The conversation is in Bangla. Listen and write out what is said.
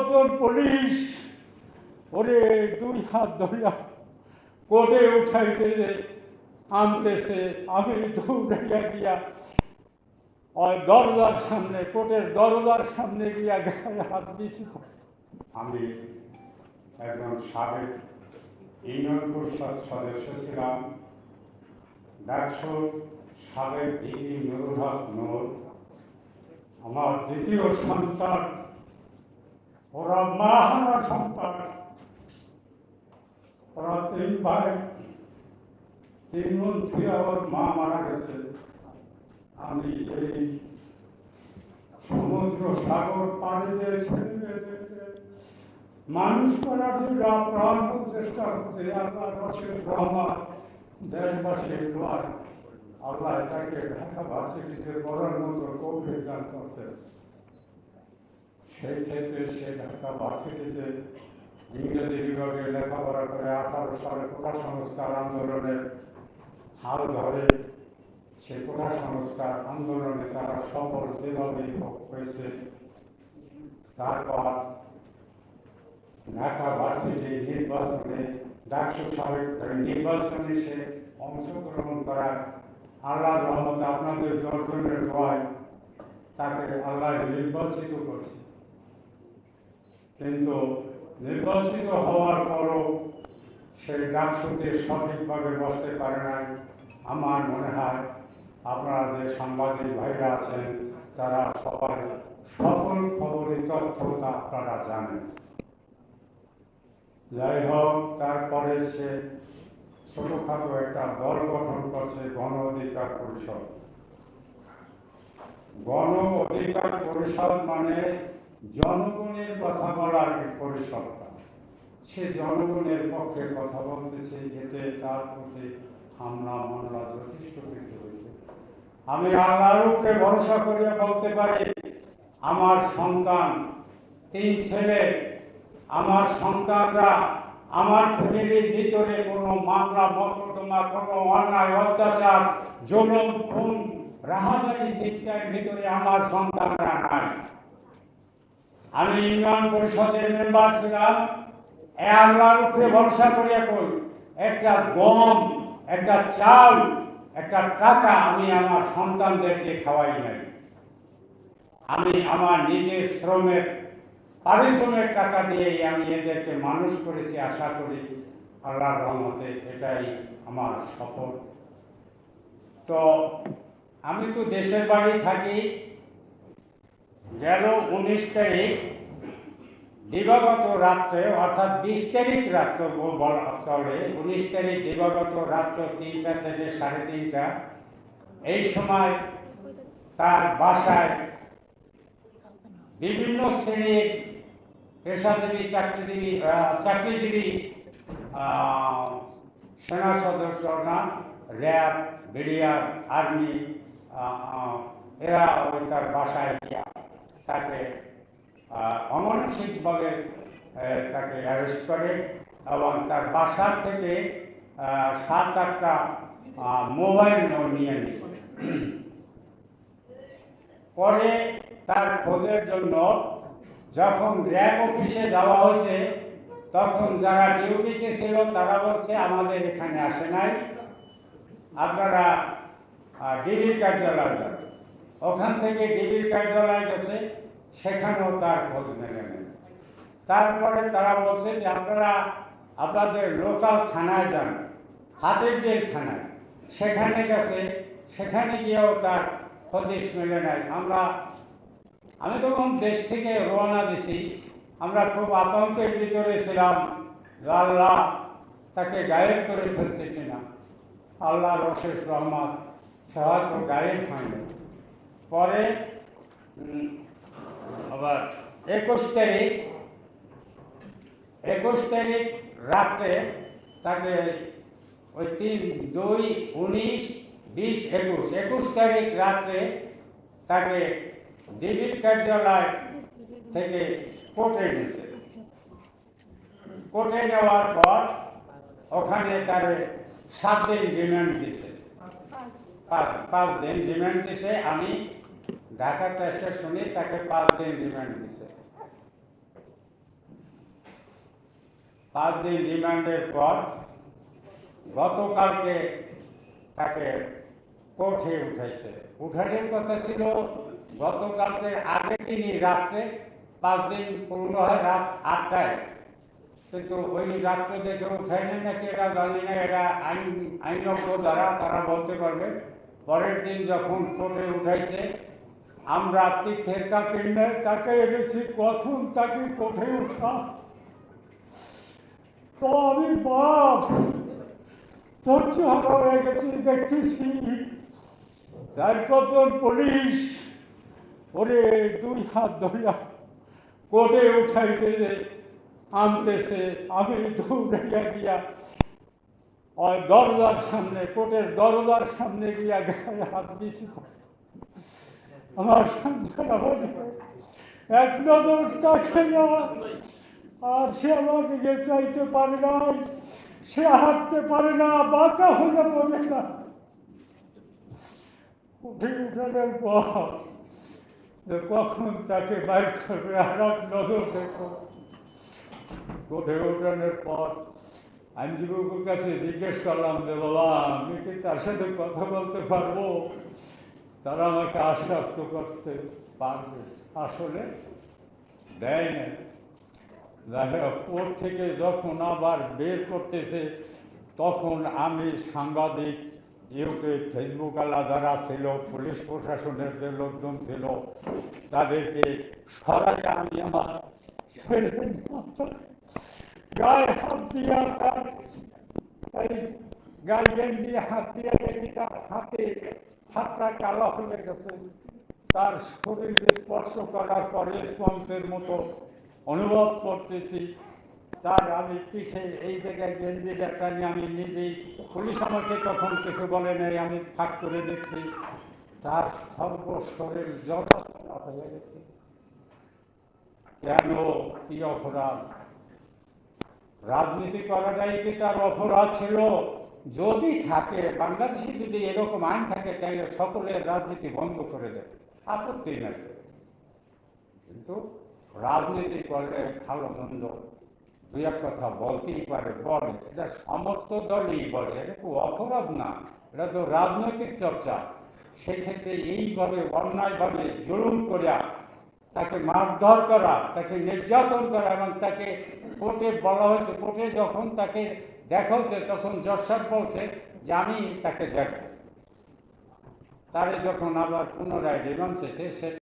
কতজন পুলিশ ওরে দুই হাত ধরিয়া কোর্টে উঠাইতেছে আনতেছে, আমি দৌড়াইয়া গিয়া ওই দরজার সামনে কোর্টের দরজার সামনে গিয়া গায়ে হাত দিয়েছি আমি একজন সাবেক ইউনিয়ন পরিষদ সদস্য ছিলাম। ডাকসু সাবেক ডিগ্রি নুরুল হক আমার দ্বিতীয় সন্তান ওরা মা সন্তান। ওরা তিন ভাই তিন বোন থেকে ওর মা মারা গেছে। আমি এই সমুদ্র সাগর পাড়িতে ছেড়ে মানুষ করার জন্য প্রাণ চেষ্টা করছে আল্লাহ রসের রহমান দেশবাসীর দোয়ার আল্লাহ এটাকে ঢাকা ভার্সিটিতে পড়ার মতো কৌশল করছে। সেই ক্ষেত্রে সে ঢাকা ভার্সিটিতে ইংরেজি বিভাগে লেখাপড়া করে আঠারো সালে কোটা সংস্কার আন্দোলনের হাল ধরে সে কোটা সংস্কার আন্দোলনে তারা সফল যেভাবে হয়েছে তারপর ঢাকা ভার্সিটি নির্বাচনে ডাকসু সাবেক নির্বাচনে সে অংশগ্রহণ করার আল্লাহ রহমতে আপনাদের দর্শনের দোয়ায় তাকে আল্লাহ নির্বাচিত করছে। কিন্তু নির্বাচিত হওয়ার পরও সে ডাকসুতে সঠিকভাবে বসতে পারে নাই। আমার মনে হয় আপনারা যে সাংবাদিক ভাইরা আছেন, তারা সবাই সকল খবরের তথ্যতা আপনারা জানেন। যাই হোক, তারপরে সে ছোটখাটো একটা দল গঠন করছে গণ অধিকার পরিষদ। গণ অধিকার পরিষদ মানে জনগণের কথা বলার পরিষদটা সে জনগণের পক্ষে কথা বলতেছে, এতে তার প্রতি হামলা, মামলা যথেষ্ট কিছু হয়েছে। আমি আল্লাহর উপরে ভরসা করিয়া বলতে পারি, আমার সন্তান, তিন ছেলে, আমার সন্তানরা আমার ফ্যামিলির ভিতরে কোনো মামলা, মকদ্দমা, কোনো অন্যায়, অত্যাচার, জুলুম, খুন রাহাজারি শিক্ষার ভিতরে আমার সন্তানরা নাই। আমি ইউনিয়ন পরিষদের মেম্বার ছিলাম। আল্লাহর উপরে ভরসা করিয়া কই, একটা গম, একটা চাল, একটা টাকা আমি আমার সন্তানদেরকে খাওয়াই নাই। আমি আমার নিজের শ্রমের পারিশ্রমের টাকা দিয়েই আমি এদেরকে মানুষ করেছি, আশা করি আল্লাহর রহমতে এটাই আমার সফল তো আমি তো দেশের বাড়ি থাকি গেল উনিশ তারিখ দিবাগত রাত্রে, অর্থাৎ বিশ তারিখ রাত্র চলে উনিশ তারিখ দিবাগত রাত্র তিনটা থেকে সাড়ে তিনটা, এই সময় তার বাসায় বিভিন্ন শ্রেণির পেশাজীবী, চাকরিজীবী চাকরিজীবী সেনা সদস্যরা, র্যাব, বিডিআর, আর্মি এরা ওই তার বাসায় গিয়া তাকে অমানসিকভাবে তাকে অ্যারেস্ট করে এবং তার বাসার থেকে সাত আটটা মোবাইল নিয়ে নিয়েছে। পরে তার খোঁজের জন্য যখন র্যাব অফিসে যাওয়া হয়েছে, তখন যারা ডিউটিতে ছিল তারা বলছে, আমাদের এখানে আসে নাই। আপনারা ডিবির কার্যালয় যান। ওখান থেকে ডিবির কার্যালয় গেছে। সেখানেও তার খোঁজ মেলে নেন তারপরে তারা বলছে যে আপনারা আপনাদের লোকাল থানায় যান, হাতের জেল থানায়। সেখানে গেছে, সেখানে গিয়েও তার হদিশ মেলে নাই। আমরা, আমি তখন দেশ থেকে রওনা দিছি। আমরা খুব আতঙ্কের ভিতরে ছিলাম যে আল্লাহ তাকে গায়েব করে ফেলছে কিনা। আল্লাহ রশেষ রহমান সে হয়তো গায়েব হয়নি। পরে আবার একুশ তারিখ একুশ তারিখ রাত্রে তাকে ওই তিন, দুই, উনিশ, বিশ, একুশ একুশ তারিখ রাত্রে তাকে ডিবির কার্যালয় থেকে কোর্টে গেছে কোর্টে যাওয়ার পর ওখানে তার সাত দিন রিমান্ড দিছে। পাঁচ দিন রিমান্ড দিছে। আমি ঢাকাতে এসে শুনি তাকে পাঁচ দিন রিমান্ড দিছে। পাঁচ দিন রিমান্ডের পর গতকালকে তাকে কোর্টে উঠাইছে। উঠানোর কথা ছিল, গতকালকে আগের দিনই রাত্রে, পাঁচ দিন পূর্ণ হয় রাত আটটায়। কিন্তু ওই রাত্রে দেখে উঠায়নি নাকি এরা জানি না, এরা আইন আইনজ্ঞ দ্বারা তারা বলতে পারবে। পরের দিন যখন কোর্টে উঠাইছে আমরা তীর্থের কাছে তাকে এনেছি, কখন তাকে কোঠে উঠা? তো আমি বাপ, ধৈর্য হারা হয়ে গেছি, দেখতেছি। চার পাঁচজন পুলিশ ওরে দুই হাত ধরিয়া কোটে উঠাইতে আনতেছে, আমি দৌড়াইয়া গিয়া ওই দরজার সামনে, কোটের দরজার সামনে গিয়া গায়ে হাত দিয়েছি আমার সন্তান আমাকে এক নজর তাকে না আর সে আমার দিকে চাইতে পারে না। সে হাঁটতে পারে না, বাঁকা হয়ে পড়ে না। উঠে উঠানোর পর কখন তাকে বাইর করবে, আর এক নজর দেখো। উঠে উঠানোর পর আইনজীবীর কাছে জিজ্ঞেস করলাম যে, বাবা, আমি কি তার সাথে কথা বলতে পারব? তারা আমাকে আশ্বস্ত করতে পারবে। আসলে দেয় না ওর থেকে যখন আবার বের করতেছে, তখন আমি সাংবাদিক, ইউটিউব, ফেসবুক আলা যারা ছিল, পুলিশ প্রশাসনের যে লোকজন ছিল, তাদেরকে সরাই আমি আমার গায়ে হাত দিয়া গার্জেন দিয়ে হাত দিয়ে দেখি হাতে হাতটা কালো হয়ে গেছে তার শরীরে স্পর্শ করার পরে স্পঞ্জের মতো অনুভব করতেছি। তার আমি পিঠে এই জায়গায় গেঞ্জি একটা নিয়ে আমি নিজেই পুলিশ আমাকে তখন কিছু বলে নাই, আমি ফাঁক করে দেখছি। তার সর্বশরীর জগৎ হয়ে গেছে। কেন? কি অপরাধ? রাজনীতি করাটাই কি তার অপরাধ ছিল? যদি থাকে, বাংলাদেশে যদি এরকম আইন থাকে, তাহলে সকলের রাজনীতি বন্ধ করে দেবে। আপত্তি নাই। কিন্তু রাজনীতি করলে ভালো মন্দ দুই এক কথা বলতেই পারে, বলে। এটা সমস্ত দলই বলে, এটা খুব অপরাধ না। এটা তো রাজনৈতিক চর্চা। সেক্ষেত্রে এইভাবে, অন্যায়ভাবে জুলুম করিয়া তাকে মারধর করা, তাকে নির্যাতন করা এবং তাকে কোর্টে বলা হয়েছে, কোর্টে যখন তাকে দেখা হচ্ছে তখন জজ সাহেব বলছে যে আমি তাকে দেখব। তারে যখন আবার পুনরায় রিমান্ড সে